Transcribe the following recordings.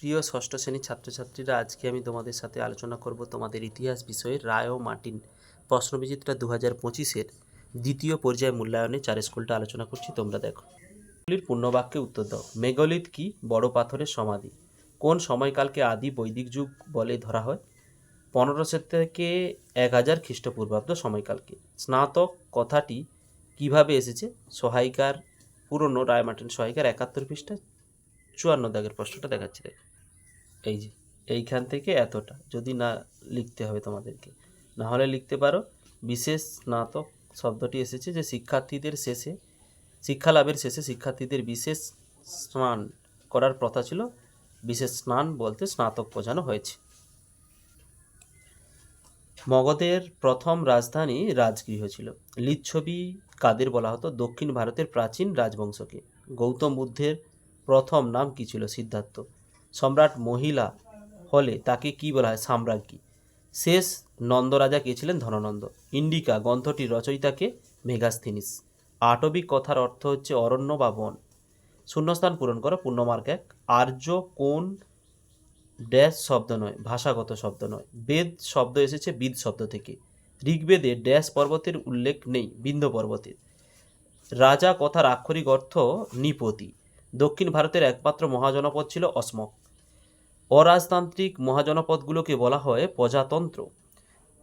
প্রিয় ষষ্ঠ শ্রেণির ছাত্রছাত্রীরা, আজকে আমি তোমাদের সাথে আলোচনা করব তোমাদের ইতিহাস বিষয়ে রায় ও মার্টিন প্রশ্নবিচিত্রা দু হাজার পঁচিশের দ্বিতীয় পর্যায়ে মূল্যায়নে চার স্কুলটা আলোচনা করছি, তোমরা দেখো। এগুলির পূর্ণবাক্যে উত্তর দাও। মেগালিথ কি বড় পাথরের সমাধি? কোন সময়কালকে আদি বৈদিক যুগ বলে ধরা হয়? পনেরোশো থেকে এক হাজার খ্রিস্টপূর্বাব্দ সময়কালকে। স্নাতক কথাটি কীভাবে এসেছে? সহায়িকার, পুরনো রায় মার্টিন সহায়িকার একাত্তর পৃষ্ঠা চুয়ান্ন দাগের প্রশ্নটা দেখাচ্ছি, দেখ। এই যে, এইখান থেকে এতটা, যদি না লিখতে হবে তোমাদেরকে। না হলে লিখতে পারো, বিশেষ স্নাতক শব্দটি এসেছে যে শিক্ষার্থীদের শেষে, শিক্ষা লাভের শেষে শিক্ষার্থীদের বিশেষ স্নান করার প্রথা ছিল, বিশেষ স্নান বলতে স্নাতক বোঝানো হয়েছে। মগধের প্রথম রাজধানী রাজগৃহ ছিল। লিচ্ছবি কাদের বলা হতো? দক্ষিণ ভারতের প্রাচীন রাজবংশকে। গৌতম বুদ্ধের প্রথম নাম কি ছিল সিদ্ধার্থ? সম্রাট মহিলা হলে তাকে কি বলা হয়? সাম্রাজ্ঞী। শেষ নন্দরাজা কে ছিলেন? ধননন্দ। ইন্ডিকা গ্রন্থটির রচয়িতাকে মেগাস্থিনিস আটবিক কথার অর্থ হচ্ছে অরণ্য বা বন। শূন্যস্থান পূরণ করো পূর্ণমার্ক এক। আর্য, কোন? ড্যাশ শব্দ নয়, ভাষাগত শব্দ নয়। বেদ শব্দ এসেছে বিদ শব্দ থেকে। ঋগ্বেদে ড্যাশ পর্বতের উল্লেখ নেই, বিন্ধ্য পর্বতের। রাজা কথার আক্ষরিক অর্থ নিপতি। দক্ষিণ ভারতের একমাত্র মহাজনপদ ছিল অসমক। অরাজতান্ত্রিক মহাজনপদগুলোকে বলা হয় প্রজাতন্ত্র।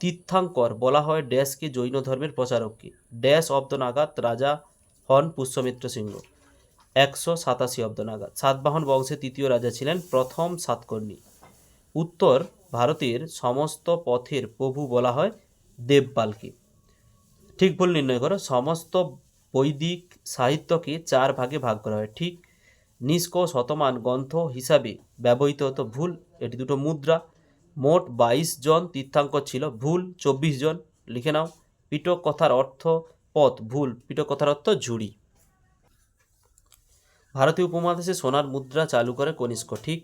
তীর্থাঙ্কর বলা হয় ড্যাশকে জৈন ধর্মের প্রচারককে। ড্যাশ অব্দ নাগাদ রাজা হন পুষ্যমিত্র সিংহ। একশো সাতাশি অব্দ নাগাদ সাতবাহন বংশের তৃতীয় রাজা ছিলেন প্রথম সাতকর্ণী। উত্তর ভারতের সমস্ত পথের প্রভু বলা হয় দেবপালকে। ঠিক ভুল নির্ণয় করো, সমস্ত বৈদিক সাহিত্যকে চার ভাগে ভাগ করা হয়। ঠিক নিষ্ক শতমান গ্রন্থ হিসাবে ব্যবহৃত হতো ভুল। এটি দুটো মুদ্রা। মোট বাইশ জন তীর্থাঙ্কর ছিল। ভুল চব্বিশ জন। লিখে নাও। পিটক কথার অর্থ পথ। ভুল পিটক কথার অর্থ ঝুড়ি। ভারতীয় উপমহাদেশে সোনার মুদ্রা চালু করে কনিষ্ক। ঠিক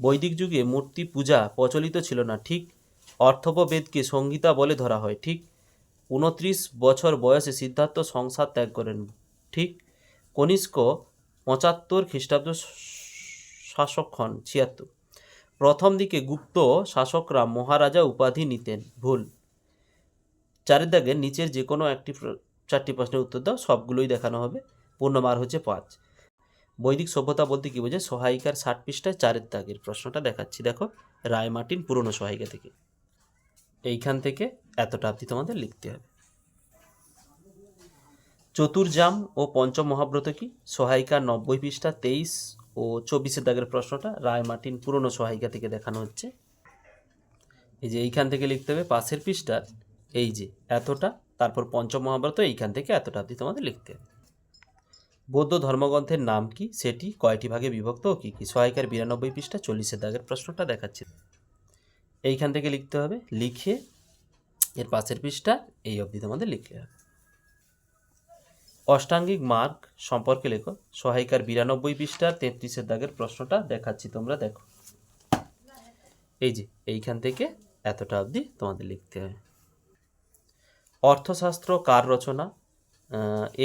বৈদিক যুগে মূর্তি পূজা প্রচলিত ছিল না। ঠিক অর্থব বেদকে সংহিতা বলে ধরা হয়। ঠিক উনত্রিশ বছর বয়সে সিদ্ধার্থ সংসার ত্যাগ করেন। ঠিক কনিষ্ক পঁচাত্তর খ্রিস্টাব্দ শাসক হন, ছিয়াত্তর। প্রথম দিকে গুপ্ত শাসকরা মহারাজা উপাধি নিতেন, ভুল। চারের দাগে নিচের যে কোনো একটি চারটি প্রশ্নের উত্তর দাও, সবগুলোই দেখানো হবে। পূর্ণমার হচ্ছে পাঁচ। বৈদিক সভ্যতা বলতে কী বোঝে সহায়িকার ষাট পৃষ্ঠায় চারের দাগের প্রশ্নটা দেখাচ্ছি। দেখো রায় মার্টিন পুরনো সহায়িকা থেকে। এইখান থেকে এতটা অবধি তোমাদের লিখতে হবে। চতুর্জাম ও পঞ্চম মহাব্রত কি? সহায়িকা নব্বই পৃষ্ঠা তেইশ ও চব্বিশের দাগের প্রশ্নটা রায় মার্টিন পুরনো সহায়িকা থেকে দেখানো হচ্ছে। এই যে এইখান থেকে লিখতে হবে পাশের পৃষ্ঠার, এই যে এতটা, তারপর পঞ্চম মহাব্রত, এইখান থেকে এতটা অবধি তোমাদের লিখতে হবে। বৌদ্ধ ধর্মগ্রন্থের নাম কি? সেটি কয়টি ভাগে বিভক্ত ও কী কী? সহায়িকার বিরানব্বই পৃষ্ঠা চল্লিশের দাগের প্রশ্নটা দেখাচ্ছে। এইখান থেকে লিখতে হবে লিখে, এর পাশের পৃষ্ঠা, এই অবধি তোমাদের লিখতে হবে। অষ্টাঙ্গিক মার্গ সম্পর্কে লেখো। সহায়িকার বিরানব্বই পৃষ্ঠা, তেত্রিশের দাগের প্রশ্নটা দেখাচ্ছি তোমরা, দেখো। এই যে, এইখান থেকে এতটা অবধি তোমাদের লিখতে হবে অর্থশাস্ত্র কার রচনা?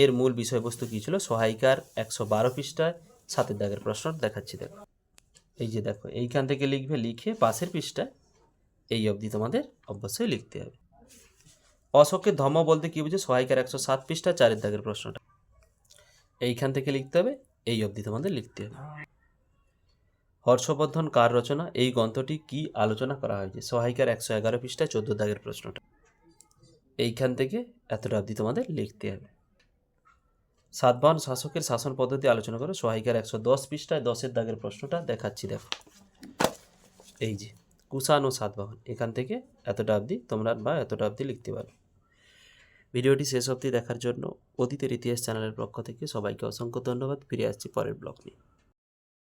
এর মূল বিষয়বস্তু কী ছিল? সহায়িকার একশো বারো পৃষ্ঠায় সাতের দাগের প্রশ্ন দেখাচ্ছি, দেখো। এই যে, দেখো, এইখান থেকে লিখবে, লিখে পাশের পৃষ্ঠায় এই অবধি তোমাদের অবশ্যই লিখতে হবে। অশোকের ধর্ম বলতে কী বুঝে? সহায়িকার একশো সাত পৃষ্ঠা, চারের দাগের প্রশ্নটা। এইখান থেকে লিখতে হবে, এই অবধি তোমাদের লিখতে হবে। হর্ষবর্ধন কার রচনা? এই গ্রন্থটি কি আলোচনা করা হয়েছে? সহায়িকার একশো এগারো পৃষ্ঠায় চোদ্দ দাগের প্রশ্নটা। এইখান থেকে এতটা অবধি তোমাদের লিখতে হবে। সাতবাহন শাসকের শাসন পদ্ধতি আলোচনা করো। সহায়িকার একশো দশ পৃষ্ঠায় দশের দাগের প্রশ্নটা দেখাচ্ছি, দেখো। এই যে, কুষাণ ও সাতবাহন, এখান থেকে এতটা অবধি তোমরা বা এতটা অবধি লিখতে পারো। ভিডিওটি শেষ অবধি দেখার জন্য অতীতের ইতিহাস চ্যানেলের পক্ষ থেকে সবাইকে অসংখ্য ধন্যবাদ। ফিরে আসছি পরের ব্লগ নিয়ে।